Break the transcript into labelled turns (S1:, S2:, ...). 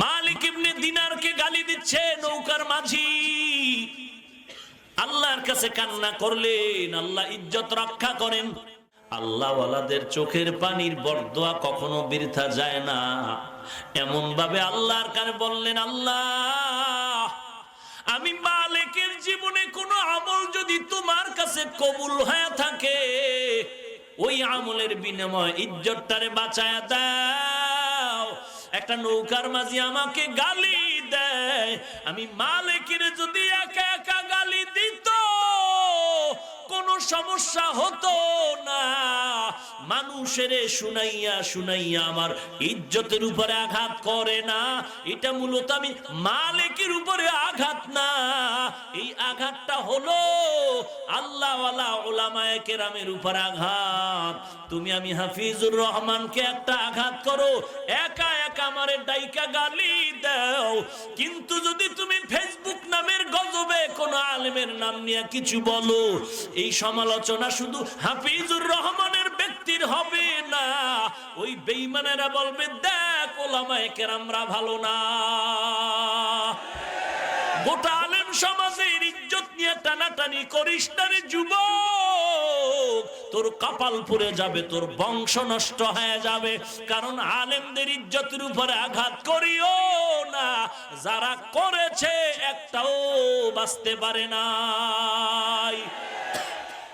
S1: মালিক ইবনে দিনারকে গালি দিচ্ছে, নৌকার মাঝি। আল্লাহর কাছে কান্না করলেন, আল্লাহ ইজ্জত রক্ষা করেন। আল্লাহওয়ালাদের চোখের পানির বরদোয়া কখনো বৃথা যায় না। এমন ভাবে আল্লাহর কানে বললেন, আল্লাহ, আমি মালিকের জীবনে কোনো আমল যদি তোমার কাছে কবুল হয়ে থাকে, ওই আমলের বিনিময় ইজ্জতটারে বাঁচায় দাও। একটা নৌকার মাঝে আমাকে গালি দেয়। আমি মালিকের যদি একা একা গালি দিত, কোনো সমস্যা হতো না। মানুষের শুনাইয়া শুনাইয়া আমার ইজ্জতের উপরে আঘাত করে না। এটা মূলত আমি মালিকের উপরে আঘাত না। এই আঘাতটা হলো আল্লাহওয়ালা ওলামায়ে উপর আঘাত। তুমি আমি হাফিজুর রহমানকে একটা আঘাত করো, একা একা আমারে ডাইকা গালি দাও। কিন্তু যদি তুমি ফেসবুক নামের গজবে কোন আলেমের নাম নিয়ে কিছু বলো, এই সমালোচনা শুধু হাফিজুর রহমানের ব্যক্তির হবে না। ওই বেইমানেরা বলবে, দেখ ওলামায়ে কেরামরা ভালো না। গোটা আলেম সমাজের ইজ্জত নিয়ে টানাটানি করিস না রে যুবক। তোর কপাল পুড়ে যাবে, তোর বংশ নষ্ট হয়ে যাবে। কারণ আলেমদের ইজ্জতের উপরে আঘাত করিও না। যারা করেছে, একটাও বাঁচতে পারে নাই।